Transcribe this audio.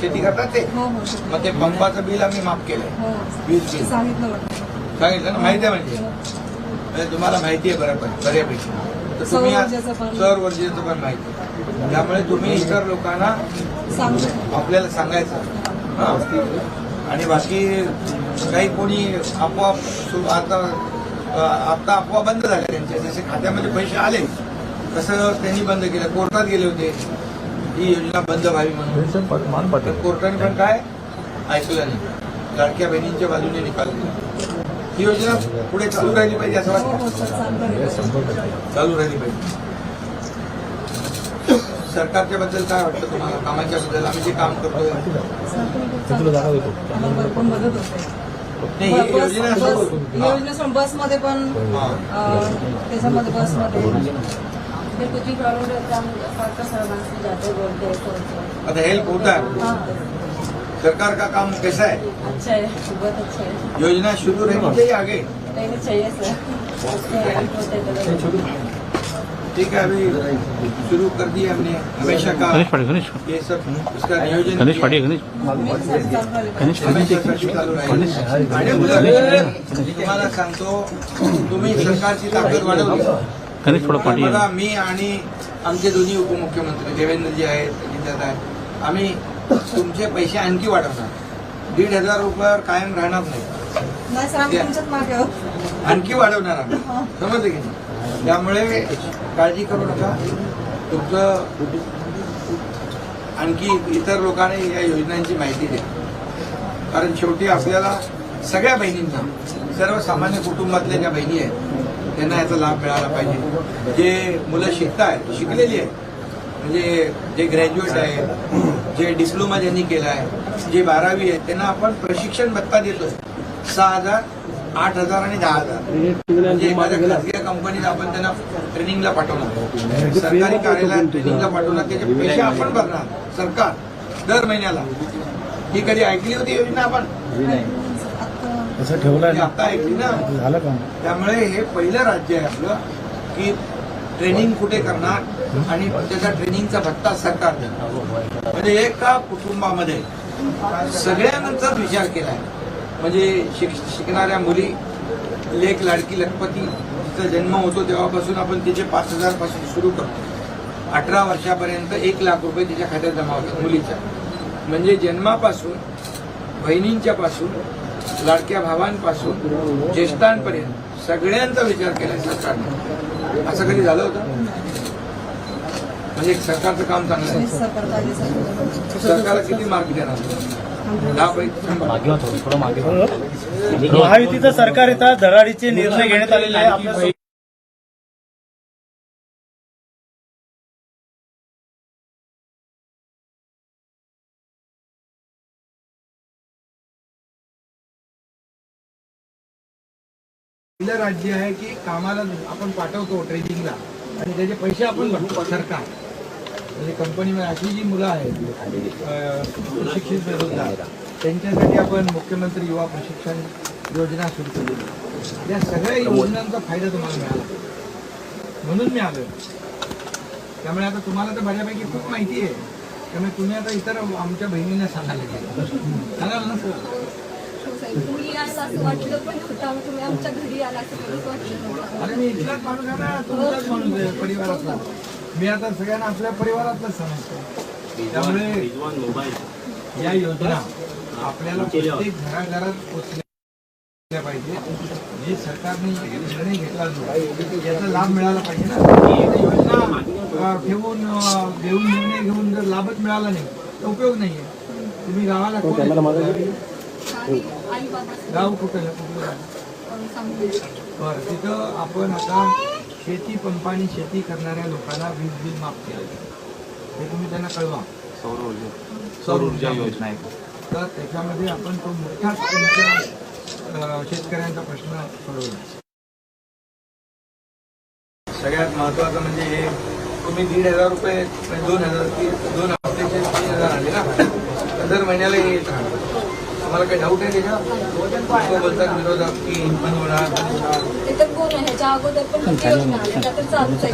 शेती करतात ते. हो हो शेती. मग ते पंपाचं बिल आम्ही माफ केलंय. हो. वीज बिल. सांगितलं ना? माहिती आहे म्हणजे? म्हणजे तुम्हाला माहिती आहे बऱ्यापैकी बऱ्यापैकी. तर तुम्ही आज- सौर ऊर्जेचं पण. सौर ऊर्जेचं पण माहिती आहे. त्यामुळे तुम्ही इतर लोकांना आपल्याला सांगायचं. हा. आणि बाकी काही कोणी आपोआप सु- आता आता अफवा बंद झाल्या त्यांच्या जसे खात्यामध्ये पैसे आले तसं त्यांनी बंद केलं. कोर्टात गेले होते. ही योजना बंद व्हावी म्हणून. कोर्टाने पण काय? ऐकलं नाही. लाडक्या बहिणींच्या बाजूने निकाल दिला. ही योजना पुढे चालू राहिली पाहिजे असं हो वाटतं हो चांगलं चालू राहिली पाहिजे. सरकारच्या बद्दल काय वाटतं तुम्हाला? कामाच्या बद्दल आम्ही जे काम भरपूर मदत होते. नाही ही बस योजना हा. बसमध्ये पण हा. त्याच्यामध्ये बसमध्ये. ही से जाते बोलते हैं तो अच्छा हेल्प होता है? सरकार का काम कैसा है? अच्छा है बहुत अच्छा है। योजना शुरू रहनी चाहिए आगे? रहनी चाहिए सर। ठीक है अभी शुरू कर दिया हमने। हमेशा का गणेश पाटील गणेश। ये सब उसका नियोजन गणेश। पाटील गणेश। गणेश मी तुम्हाला सांगतो तुम्ही सरकारची ताकद वाढवली। गणेश थोडं पाठी बघा मी आणि आमचे दोन्ही उपमुख्यमंत्री देवेंद्रजी आहेत अजितदादा आहेत आम्ही तुमचे पैसे आणखी वाढवणार. दीड हजार रुपयावर कायम राहणार नाही. आणखी वाढवणार आम्ही. समजलं की नाही? त्यामुळे काळजी करू नका. तुमचं आणखी इतर लोकांनी या योजनांची माहिती द्या. कारण शेवटी आपल्याला सगळ्या बहिणींना सर्वसामान्य कुटुंबातल्या ज्या बहिणी आहेत त्यांना याचा लाभ मिळाला पाहिजे. जे मुलं शिकतायत शिकलेली आहेत. म्हणजे जे ग्रॅज्युएट आहेत जे डिप्लोमा ज्यांनी केला आहे जे बारावी आहेत त्यांना आपण प्रशिक्षण भत्ता देतो. सहा हजार आठ हजार आणि दहा हजार. म्हणजे एखाद्या खाजगी कंपनीत आपण त्यांना ट्रेनिंगला पाठवणार. सरकारी कार्यालयात ट्रेनिंगला पाठवणार. त्याचे पैसे आपण भरणार. सरकार दर महिन्याला. ही कधी ऐकली होती योजना आपण? नाही असं ठेवलंय ना? आता ऐकली ना? झालं का? त्यामुळे हे पहिलं राज्य आहे आपलं की ट्रेनिंग कुठे करणार आणि त्याचा ट्रेनिंगचा भत्ता सरकार देणार. म्हणजे एका कुटुंबामध्ये सगळ्यांचाच विचार केलाय. म्हणजे शिक शिकणाऱ्या मुली लेख लाडकी लखपती तिचा जन्म होतो तेव्हापासून आपण तिचे पाच हजारपासून सुरू करतो. अठरा वर्षापर्यंत एक लाख रुपये तिच्या खात्यात जमा होतात मुलीच्या. म्हणजे जन्मापासून बहिणींच्या पासून लाडक्या भावांपासून ज्येष्ठांपर्यंत सगळ्यांचा विचार केला सरकारने असं कधी झालं होतं? म्हणजे सरकारचं काम चांगलं सरकारला किती मार्क देणार. महायुतीचं सरकार येतात धडाडीचे निर्णय घेण्यात आलेले आहे पहिलं राज्य आहे की कामाला आपण पाठवतो ट्रेनिंगला आणि त्याचे पैसे आपण भरतो सरकार. म्हणजे कंपनीमध्ये अशी जी मुलं आहेत अं, सुशिक्षित बेरोजगार त्यांच्यासाठी आपण मुख्यमंत्री युवा प्रशिक्षण योजना सुरू केली. या सगळ्या योजनांचा फायदा तुम्हाला मिळाला. म्हणून मी आलो त्यामुळे आता तुम्हाला तर बऱ्यापैकी खूप माहिती आहे. त्यामुळे तुम्ही आता इतर आमच्या बहिणींना सांगायला सांगाल ना सर? तुम्ही असं असं वाटलं पण होतं. तुम्ही आमच्या घरी आला असं कधीच वाटलं नव्हतं. अरे मी इथलाच माणूस आहे ना तुमचाच माणूस आहे परिवारातला. मी आता सगळ्यांना आपल्या परिवारातलाच समजतो. त्यामुळे या योजना आपल्याला प्रत्येक घराघरात पोचल्या पाहिजे. जे सरकारने निर्णय घेतला जो याचा लाभ मिळाला पाहिजे ना. ही योजना ठेवून घेऊन निर्णय घेऊन जर लाभच मिळाला नाही तर उपयोग नाहीये. तुम्ही गावाला आणि गाव कुठं बरं तिथं आपण आता शेती पंपानी शेती करणाऱ्या लोकांना वीज बिल माफ केलं हे तुम्ही त्यांना कळवा. सौर ऊर्जा. सौर ऊर्जा योजना आहे. तर त्याच्यामध्ये आपण तो मोठा शेतकऱ्यांचा प्रश्न सोडवला. सगळ्यात महत्वाचं म्हणजे हे तुम्ही दीड हजार रुपये दोन हजार दोन हप्त्याचे तीन हजार आले ना? दर महिन्याला हे येत राहणार. तुम्हाला काही डाऊट आहे त्याच्यावर लोकं बोलतात विरोधात की बंद होणार ह्याच्या अगोदर पण चालूच आहे.